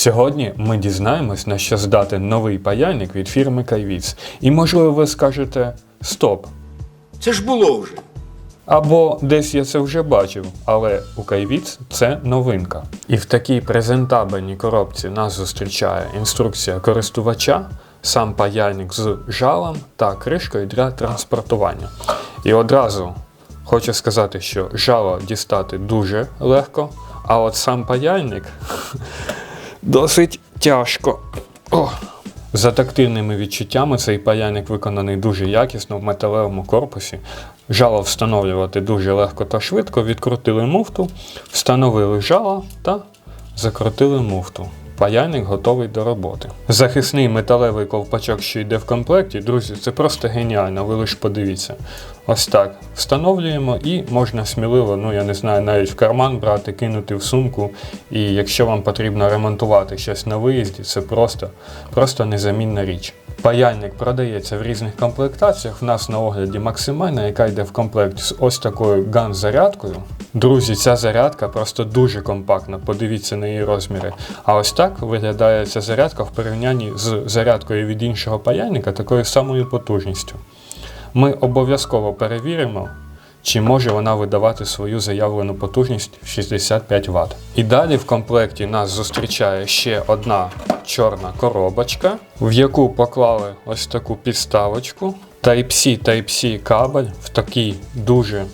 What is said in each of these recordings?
Сьогодні ми дізнаємось, на що здатен новий паяльник від фірми Кайвіц. І можливо ви скажете Стоп! Це ж було вже. Або десь я це вже бачив, але у Кайвіц це новинка. І в такій презентабельній коробці нас зустрічає інструкція користувача, сам паяльник з жалом та кришкою для транспортування. І одразу хочу сказати, що жало дістати дуже легко, а от сам паяльник досить тяжко. О! За тактильними відчуттями цей паяльник виконаний дуже якісно в металевому корпусі. Жало встановлювати дуже легко та швидко. Відкрутили муфту, встановили жало та закрутили муфту. Паяльник готовий до роботи. Захисний металевий ковпачок, що йде в комплекті, друзі, це просто геніально, ви лише подивіться. Ось так. Встановлюємо і можна сміливо, ну я не знаю, навіть в карман брати, кинути в сумку. І якщо вам потрібно ремонтувати щось на виїзді, це просто, просто незамінна річ. Паяльник продається в різних комплектаціях. В нас на огляді максимальна, яка йде в комплекті з ось такою ган-зарядкою. Друзі, ця зарядка просто дуже компактна. Подивіться на її розміри. А ось так виглядає ця зарядка в порівнянні з зарядкою від іншого паяльника такою самою потужністю. Ми обов'язково перевіримо, чи може вона видавати свою заявлену потужність в 65 Вт. І далі в комплекті нас зустрічає ще одна чорна коробочка, в яку поклали ось таку підставочку. Type-C Type-C кабель в такій дуже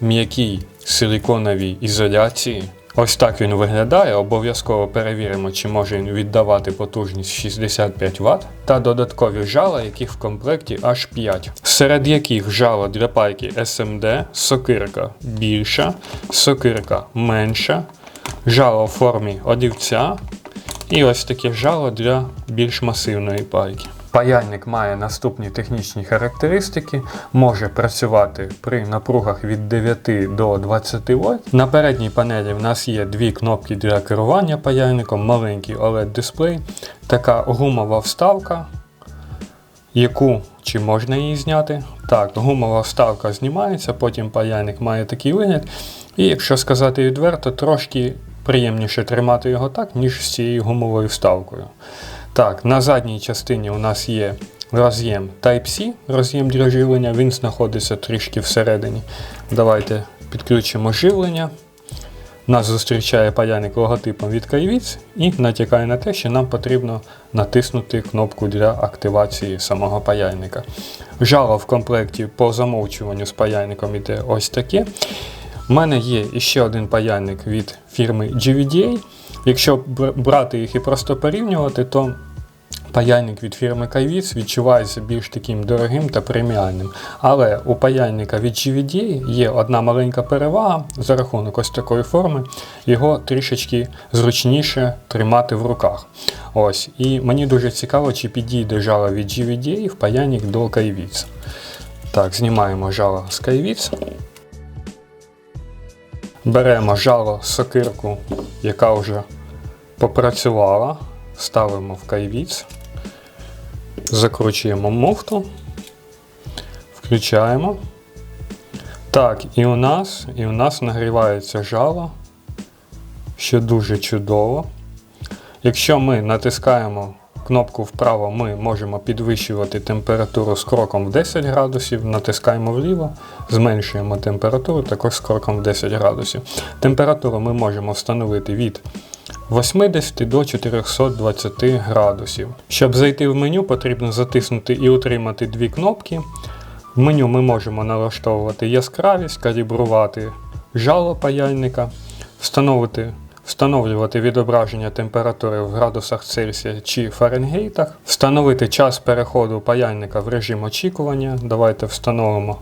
м'якій силіконовій ізоляції. Ось так він виглядає. Обов'язково перевіримо, чи може він віддавати потужність 65 Вт, та додаткові жала, яких в комплекті аж 5, серед яких жало для пайки SMD, сокирка більша, сокирка менша, жало в формі олівця і ось таке жало для більш масивної пайки. Паяльник має наступні технічні характеристики, може працювати при напругах від 9 до 20 вольт. На передній панелі в нас є дві кнопки для керування паяльником, маленький OLED-дисплей, така гумова вставка, яку чи можна її зняти. Так, гумова вставка знімається, потім паяльник має такий вигляд. І якщо сказати відверто, трошки приємніше тримати його так, ніж з цією гумовою вставкою. Так, на задній частині у нас є роз'єм Type-C, роз'єм для живлення, він знаходиться трішки всередині. Давайте підключимо живлення. Нас зустрічає паяльник логотипом від Kaiwitz і натякає на те, що нам потрібно натиснути кнопку для активації самого паяльника. Жало в комплекті по замовчуванню з паяльником іде ось таке. У мене є ще один паяльник від фірми GVDA. Якщо брати їх і просто порівнювати, то паяльник від фірми Kaiwitz відчувається більш таким дорогим та преміальним. Але у паяльника від GVDA є одна маленька перевага за рахунок ось такої форми, його трішечки зручніше тримати в руках. Ось. І мені дуже цікаво, чи підійде жало від GVDA в паяльник до Kaiwitz. Так, знімаємо жало з Kaiwitz. Беремо жало сокирку, яка вже попрацювала, ставимо в кайвіц, закручуємо муфту, включаємо. Так, і у нас, і у нас нагрівається жало, що дуже чудово. Якщо ми натискаємо кнопку вправо, ми можемо підвищувати температуру з кроком в 10 градусів, натискаємо вліво, зменшуємо температуру також з кроком в 10 градусів. Температуру ми можемо встановити від 80 до 420 градусів. Щоб зайти в меню, потрібно затиснути і утримати дві кнопки. В меню ми можемо налаштовувати яскравість, калібрувати жало паяльника, встановити, встановлювати відображення температури в градусах Цельсія чи Фаренгейтах, встановити час переходу паяльника в режим очікування. Давайте встановимо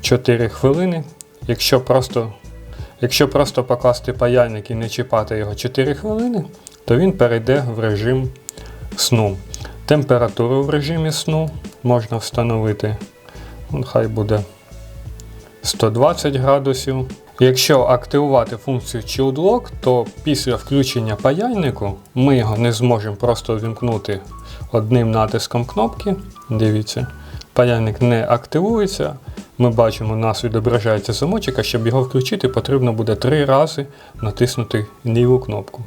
4 хвилини. Якщо просто, якщо просто покласти паяльник і не чіпати його 4 хвилини, то він перейде в режим сну. Температуру в режимі сну можна встановити. Хай буде 120 градусів. Якщо активувати функцію Child то після включення паяльнику ми його не зможемо просто вімкнути одним натиском кнопки. Дивіться, паяльник не активується. Ми бачимо, у нас відображається замочок, а щоб його включити, потрібно буде три рази натиснути ліву кнопку.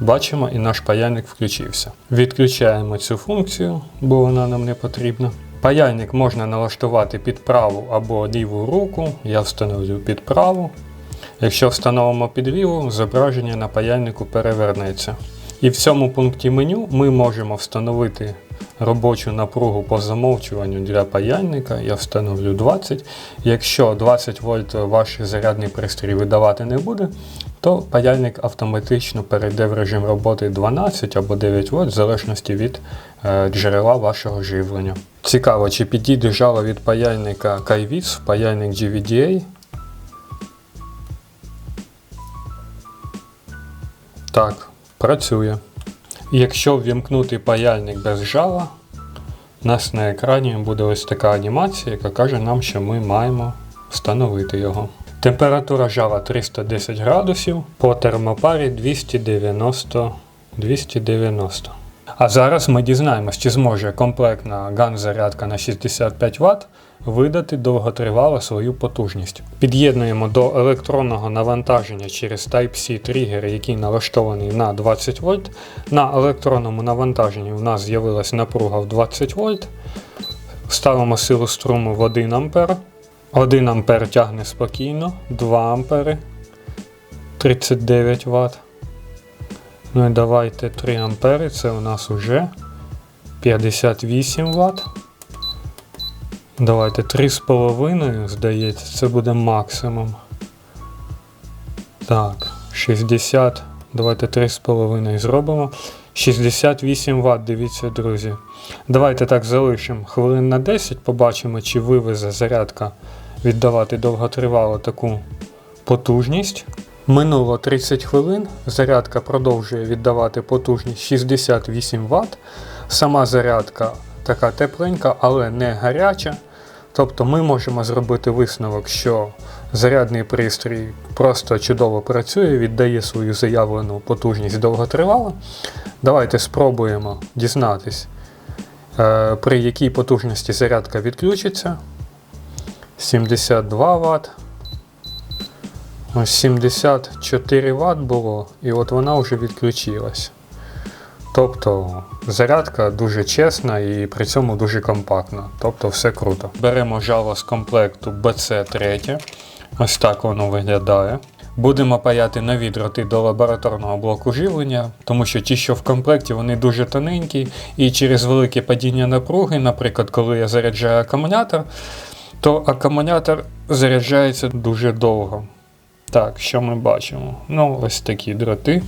Бачимо, і наш паяльник включився. Відключаємо цю функцію, бо вона нам не потрібна. Паяльник можна налаштувати під праву або ліву руку. Я встановлю під праву. Якщо встановимо під ліву, зображення на паяльнику перевернеться. І в цьому пункті меню ми можемо встановити робочу напругу по замовчуванню для паяльника. Я встановлю 20. Якщо 20 вольт ваш зарядний пристрій видавати не буде, то паяльник автоматично перейде в режим роботи 12 або 9 вольт в залежності від е, джерела вашого живлення. Цікаво, чи підійде жало від паяльника Kaiwitz в паяльник GVDA. Так, працює. Якщо ввімкнути паяльник без жала, у нас на екрані буде ось така анімація, яка каже нам, що ми маємо встановити його. Температура жала 310 градусів, по термопарі 290. 290. А зараз ми дізнаємось, чи зможе комплектна ган-зарядка на 65 Вт видати довготривало свою потужність. Під'єднуємо до електронного навантаження через Type-C тригер, який налаштований на 20 вольт. На електронному навантаженні у нас з'явилась напруга в 20 вольт. Ставимо силу струму в 1 А. 1 А тягне спокійно, 2 А 39 Вт. Ну і давайте 3 ампери, це у нас уже 58 Вт. Давайте 3,5, здається, це буде максимум. Так, 60. Давайте 3,5 зробимо. 68 Вт, дивіться, друзі. Давайте так залишимо хвилин на 10, побачимо, чи вивезе зарядка віддавати довготривало таку потужність. Минуло 30 хвилин, зарядка продовжує віддавати потужність 68 Вт. Сама зарядка така тепленька, але не гаряча. Тобто ми можемо зробити висновок, що зарядний пристрій просто чудово працює, віддає свою заявлену потужність довготривало. Давайте спробуємо дізнатись, е, при якій потужності зарядка відключиться. 72 Вт. Ось 74 Вт було, і от вона вже відключилась. Тобто зарядка дуже чесна і при цьому дуже компактна. Тобто все круто. Беремо жало з комплекту BC3. Ось так воно виглядає. Будемо паяти нові дроти до лабораторного блоку живлення, тому що ті, що в комплекті, вони дуже тоненькі, і через велике падіння напруги, наприклад, коли я заряджаю акумулятор, то акумулятор заряджається дуже довго. Так, що ми бачимо? Ну, ось такі дроти.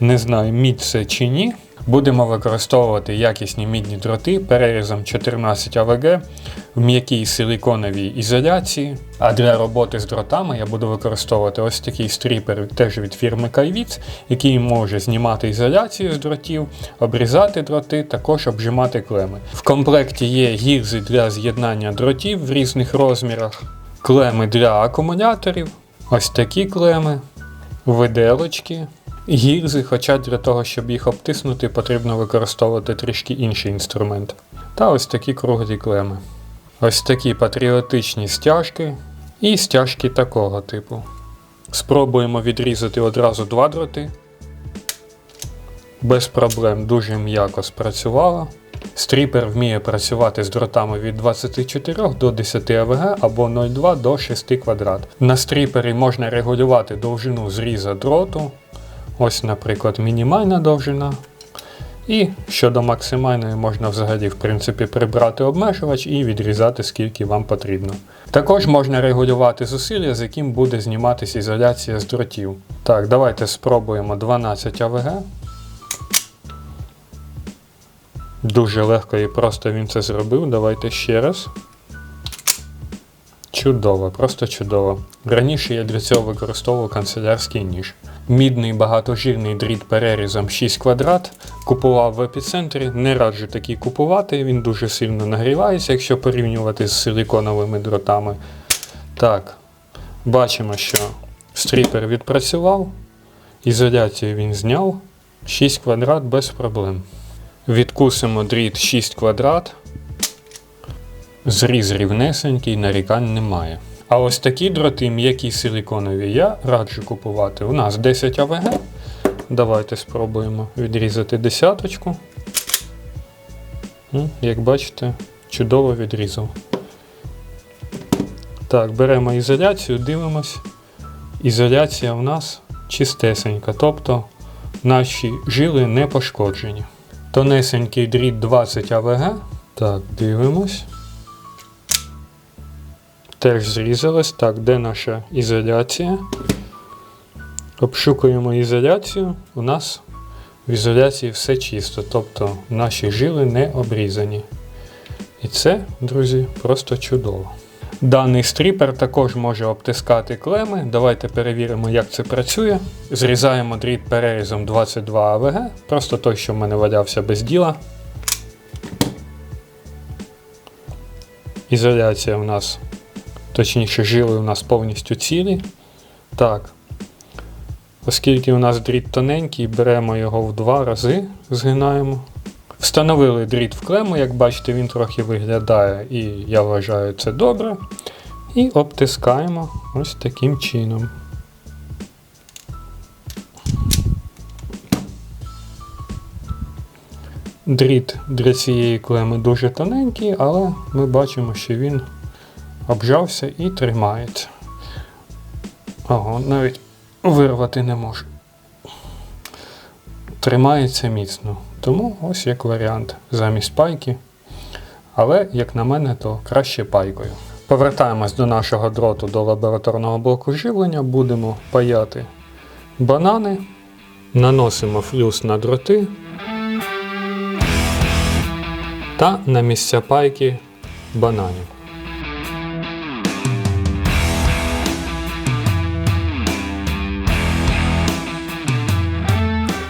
Не знаю, мідь це чи ні. Будемо використовувати якісні мідні дроти перерізом 14 АВГ в м'якій силиконовій ізоляції. А для роботи з дротами я буду використовувати ось такий стріпер теж від фірми Kaiwitz, який може знімати ізоляцію з дротів, обрізати дроти, також обжимати клеми. В комплекті є гільзи для з'єднання дротів в різних розмірах, клеми для акумуляторів, ось такі клеми, виделочки. Гільзи, хоча для того, щоб їх обтиснути, потрібно використовувати трішки інший інструмент. Та ось такі круглі клеми. Ось такі патріотичні стяжки і стяжки такого типу. Спробуємо відрізати одразу два дроти. Без проблем дуже м'яко спрацювало. Стріпер вміє працювати з дротами від 24 до 10 АВГ або 0,2 до 6 квадрат. На стріпері можна регулювати довжину зріза дроту. Ось, наприклад, мінімальна довжина. І щодо максимальної можна взагалі в принципі прибрати обмежувач і відрізати скільки вам потрібно. Також можна регулювати зусилля, з яким буде зніматися ізоляція з дротів. Так, давайте спробуємо 12 АВГ. Дуже легко і просто він це зробив. Давайте ще раз. Чудово, просто чудово. Раніше я для цього використовував канцелярський ніж. Мідний багатожирний дріт перерізом 6 квадрат. Купував в епіцентрі. Не раджу такий купувати, він дуже сильно нагрівається, якщо порівнювати з силиконовими дротами. Так, бачимо, що стріпер відпрацював. Ізоляцію він зняв. 6 квадрат без проблем. Відкусимо дріт 6 квадрат. Зріз рівнесенький, нарікань немає. А ось такі дроти, м'які силиконові, я раджу купувати. У нас 10 АВГ. Давайте спробуємо відрізати десяточку. Як бачите, чудово відрізав. Так, беремо ізоляцію, дивимось. Ізоляція в нас чистесенька, тобто наші жили не пошкоджені. Тонесенький дріт 20 АВГ. Так, дивимось. Теж зрізалось. Так, де наша ізоляція? Обшукуємо ізоляцію. У нас в ізоляції все чисто, тобто наші жили не обрізані. І це, друзі, просто чудово. Даний стріпер також може обтискати клеми. Давайте перевіримо, як це працює. Зрізаємо дріт перерізом 22 АВГ, просто той, що в мене валявся без діла. Ізоляція у нас, точніше, жили у нас повністю цілі. Так. Оскільки у нас дріт тоненький, беремо його в два рази, згинаємо. Встановили дріт в клему, як бачите, він трохи виглядає, і я вважаю це добре. І обтискаємо ось таким чином. Дріт для цієї клеми дуже тоненький, але ми бачимо, що він обжався і тримається. Ого, навіть вирвати не можу. Тримається міцно. Тому ось як варіант замість пайки. Але, як на мене, то краще пайкою. Повертаємось до нашого дроту до лабораторного блоку живлення. Будемо паяти банани, наносимо флюс на дроти та на місця пайки бананів.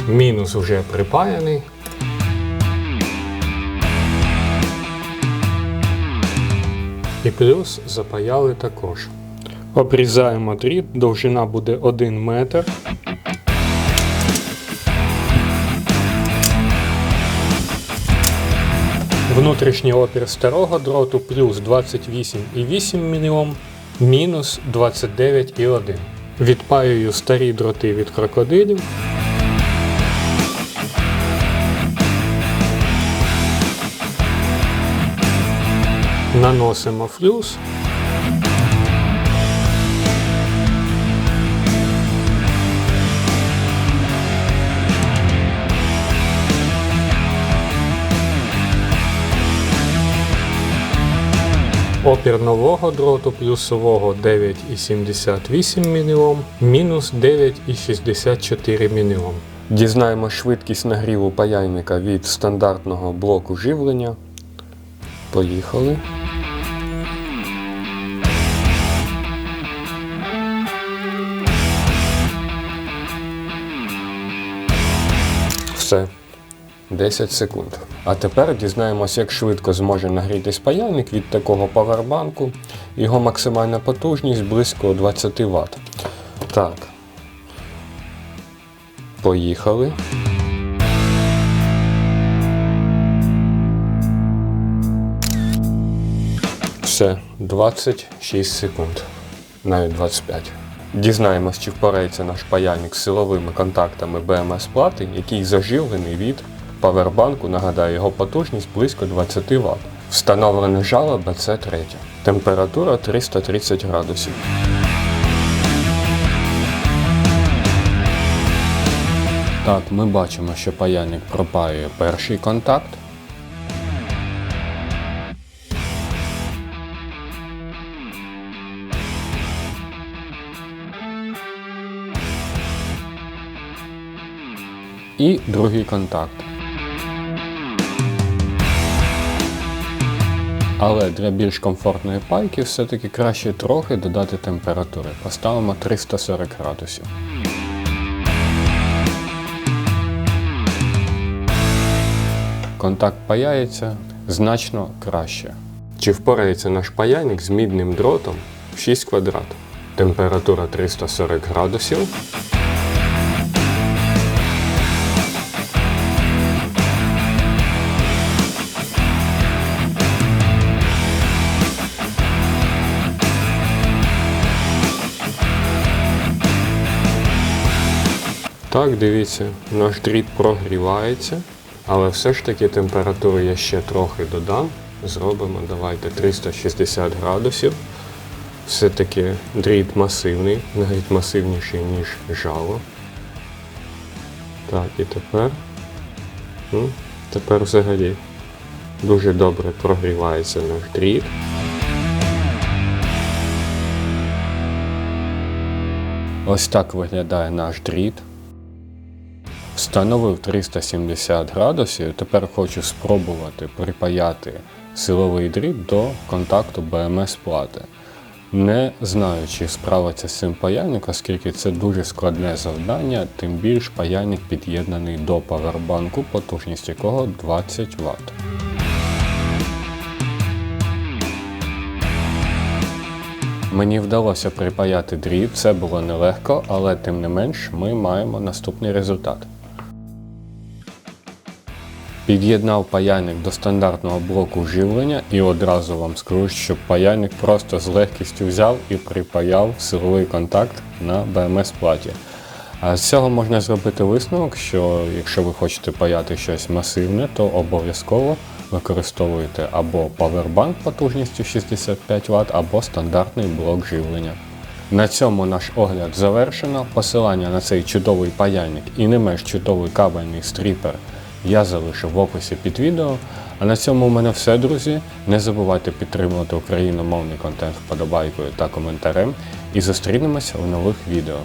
Мінус вже припаяний. І плюс запаяли також. Обрізаємо дріт, довжина буде 1 метр. Внутрішній опір старого дроту плюс 28,8 мОм, мінус 29,1. Відпаюю старі дроти від крокодилів. Наносимо флюс. Опір нового дроту плюсового 9,78 мОм, мінус 9,64 мОм. Дізнаємо швидкість нагріву паяльника від стандартного блоку живлення. Поїхали. Все. 10 секунд. А тепер дізнаємося, як швидко зможе нагрітись паяльник від такого павербанку. Його максимальна потужність близько 20 Вт. Так. Поїхали. Все, 26 секунд, навіть 25. Дізнаємось, чи впорається наш паяльник з силовими контактами BMS плати, який заживлений від павербанку. Нагадаю, його потужність близько 20 Вт. Встановлене жало BC3. Температура 330 градусів. Так, ми бачимо, що паяльник пропаює перший контакт. І другий контакт. Але для більш комфортної пайки все-таки краще трохи додати температури. Поставимо 340 градусів. Контакт паяється значно краще. Чи впорається наш паяльник з мідним дротом в 6 квадрат? Температура 340 градусів. Так, дивіться, наш дріт прогрівається, але все ж таки температуру я ще трохи додам. Зробимо, давайте 360 градусів. Все-таки дріт масивний, навіть масивніший, ніж жало. Так, і тепер. Ну, тепер взагалі дуже добре прогрівається наш дріт. Ось так виглядає наш дріт. Встановив 370 градусів. Тепер хочу спробувати припаяти силовий дріт до контакту БМС плати. Не знаю, чи справиться з цим паяльник, оскільки це дуже складне завдання, тим більш паяльник під'єднаний до павербанку, потужність якого 20 Вт. Мені вдалося припаяти дріт, це було нелегко, але тим не менш ми маємо наступний результат. Під'єднав паяльник до стандартного блоку живлення і одразу вам скажу, що паяльник просто з легкістю взяв і припаяв силовий контакт на BMS платі. З цього можна зробити висновок, що якщо ви хочете паяти щось масивне, то обов'язково використовуйте або павербанк потужністю 65 Вт, або стандартний блок живлення. На цьому наш огляд завершено. Посилання на цей чудовий паяльник і не менш чудовий кабельний стріпер я залишу в описі під відео. А на цьому у мене все, друзі. Не забувайте підтримувати україномовний контент вподобайкою та коментарем. І зустрінемося у нових відео.